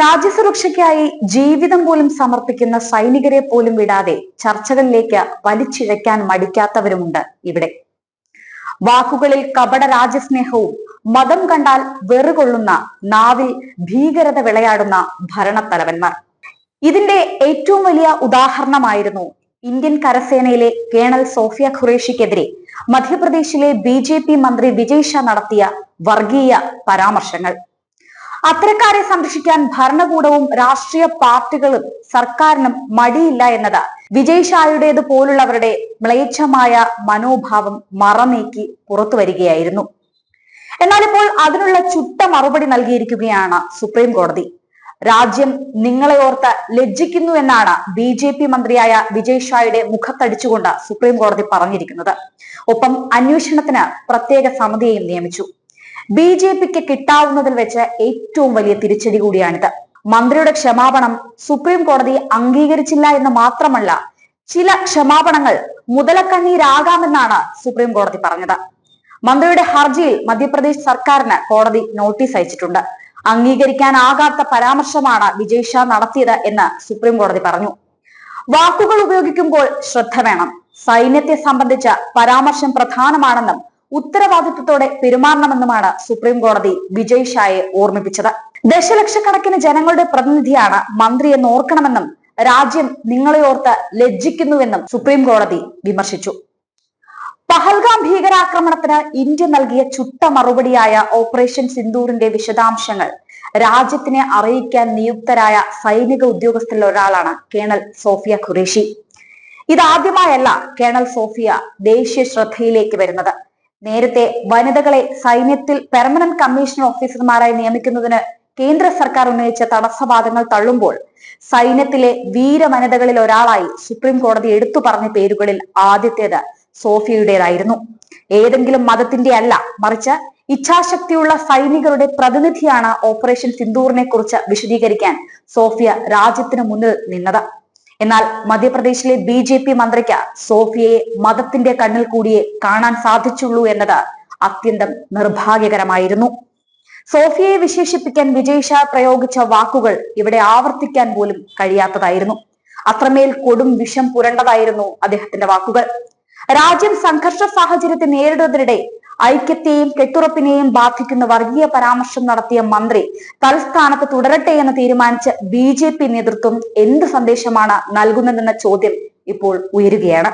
രാജ്യസുരക്ഷയ്ക്കായി ജീവിതം പോലും സമർപ്പിക്കുന്ന സൈനികരെ പോലും വിടാതെ ചർച്ചകളിലേക്ക് വലിച്ചിഴയ്ക്കാൻ മടിക്കാത്തവരുമുണ്ട് ഇവിടെ. വാക്കുകളിൽ കപട രാജ്യസ്നേഹവും മതം കണ്ടാൽ വെറുകൊള്ളുന്ന നാവിൽ ഭീകരത വിളയാടുന്ന ഭരണത്തലവന്മാർ. ഇതിന്റെ ഏറ്റവും വലിയ ഉദാഹരണമായിരുന്നു ഇന്ത്യൻ കരസേനയിലെ കേണൽ സോഫിയ ഖുറേഷിക്കെതിരെ മധ്യപ്രദേശിലെ ബി മന്ത്രി വിജയ് ഷാ നടത്തിയ വർഗീയ പരാമർശങ്ങൾ. അത്തരക്കാരെ സംരക്ഷിക്കാൻ ഭരണകൂടവും രാഷ്ട്രീയ പാർട്ടികളും സർക്കാരിനും മടിയില്ല എന്നത്. വിജയ് ഷായുടേത് പോലുള്ളവരുടെ മ്ലേച്ഛമായ മനോഭാവം മറനീക്കി പുറത്തു വരികയായിരുന്നു. എന്നാൽ ഇപ്പോൾ അതിനുള്ള ചുട്ട മറുപടി നൽകിയിരിക്കുകയാണ് സുപ്രീം കോടതി. രാജ്യം നിങ്ങളെ ഓർത്ത് ലജ്ജിക്കുന്നു എന്നാണ് ബി ജെ പി മന്ത്രിയായ വിജയ് ഷായുടെ മുഖത്തടിച്ചുകൊണ്ട് സുപ്രീം കോടതി പറഞ്ഞിരിക്കുന്നത്. ഒപ്പം അന്വേഷണത്തിന് പ്രത്യേക സമിതിയെയും നിയമിച്ചു. ബി ജെ പിക്ക് കിട്ടാവുന്നതിൽ വെച്ച് ഏറ്റവും വലിയ തിരിച്ചടി കൂടിയാണിത്. മന്ത്രിയുടെ ക്ഷമാപണം സുപ്രീം കോടതി അംഗീകരിച്ചില്ല എന്ന് മാത്രമല്ല ചില ക്ഷമാപണങ്ങൾ മുതലക്കണ്ണീരാകാമെന്നാണ് സുപ്രീം കോടതി പറഞ്ഞത്. മന്ത്രിയുടെ ഹർജിയിൽ മധ്യപ്രദേശ് സർക്കാരിന് കോടതി നോട്ടീസ് അയച്ചിട്ടുണ്ട്. അംഗീകരിക്കാനാകാത്ത പരാമർശമാണ് വിജയ് ഷാ നടത്തിയത് എന്ന് സുപ്രീം കോടതി പറഞ്ഞു. വാക്കുകൾ ഉപയോഗിക്കുമ്പോൾ ശ്രദ്ധ വേണം. സൈന്യത്തെ സംബന്ധിച്ച പരാമർശം പ്രധാനമാണെന്നും ഉത്തരവാദിത്വത്തോടെ പെരുമാറണമെന്നുമാണ് സുപ്രീം കോടതി വിജയ് ഷായെ ഓർമ്മിപ്പിച്ചത്. ദശലക്ഷക്കണക്കിന് ജനങ്ങളുടെ പ്രതിനിധിയാണ് മന്ത്രി എന്ന് ഓർക്കണമെന്നും രാജ്യം നിങ്ങളെ ഓർത്ത് ലജ്ജിക്കുന്നുവെന്നും സുപ്രീം കോടതി വിമർശിച്ചു. പഹൽഗാം ഭീകരാക്രമണത്തിന് ഇന്ത്യ നൽകിയ ചുട്ട മറുപടിയായ ഓപ്പറേഷൻ സിന്ദൂറിന്റെ വിശദാംശങ്ങൾ രാജ്യത്തിനെ അറിയിക്കാൻ നിയുക്തരായ സൈനിക ഉദ്യോഗസ്ഥരിൽ ഒരാളാണ് കേണൽ സോഫിയ ഖുറേഷി. ഇതാദ്യമായല്ല കേണൽ സോഫിയ ദേശീയ ശ്രദ്ധയിലേക്ക് വരുന്നത്. നേരത്തെ വനിതകളെ സൈന്യത്തിൽ പെർമനന്റ് കമ്മീഷണർ ഓഫീസർമാരായി നിയമിക്കുന്നതിന് കേന്ദ്ര സർക്കാർ ഉന്നയിച്ച തടസ്സവാദങ്ങൾ തള്ളുമ്പോൾ സൈന്യത്തിലെ വീര വനിതകളിൽ ഒരാളായി സുപ്രീം കോടതി എടുത്തു പറഞ്ഞ പേരുകളിൽ ആദ്യത്തേത് സോഫിയയുടേതായിരുന്നു ഏതെങ്കിലും മതത്തിന്റെ അല്ല മറിച്ച് ഇച്ഛാശക്തിയുള്ള സൈനികരുടെ പ്രതിനിധിയാണ് ഓപ്പറേഷൻ സിന്ദൂറിനെ കുറിച്ച് വിശദീകരിക്കാൻ സോഫിയ രാജ്യത്തിന് മുന്നിൽ നിന്നത്. എന്നാൽ മധ്യപ്രദേശിലെ ബി ജെ പി മന്ത്രിക്ക് സോഫിയയെ മതത്തിന്റെ കണ്ണിൽ കൂടിയേ കാണാൻ സാധിച്ചുള്ളൂ എന്നത് അത്യന്തം നിർഭാഗ്യകരമായിരുന്നു. സോഫിയയെ വിശേഷിപ്പിക്കാൻ വിജയ് ഷാ പ്രയോഗിച്ച വാക്കുകൾ ഇവിടെ ആവർത്തിക്കാൻ പോലും കഴിയാത്തതായിരുന്നു. അത്രമേൽ കൊടും വിഷം പുരണ്ടതായിരുന്നു അദ്ദേഹത്തിന്റെ വാക്കുകൾ. രാജ്യം സംഘർഷ സാഹചര്യത്തെ നേരിടുന്നതിനിടെ ഐക്യത്തെയും കെട്ടുറപ്പിനെയും ബാധിക്കുന്ന വർഗീയ പരാമർശം നടത്തിയ മന്ത്രി തൽസ്ഥാനത്ത് തുടരട്ടെ എന്ന് തീരുമാനിച്ച ബി നേതൃത്വം എന്ത് സന്ദേശമാണ് നൽകുന്നതെന്ന ചോദ്യം ഇപ്പോൾ ഉയരുകയാണ്.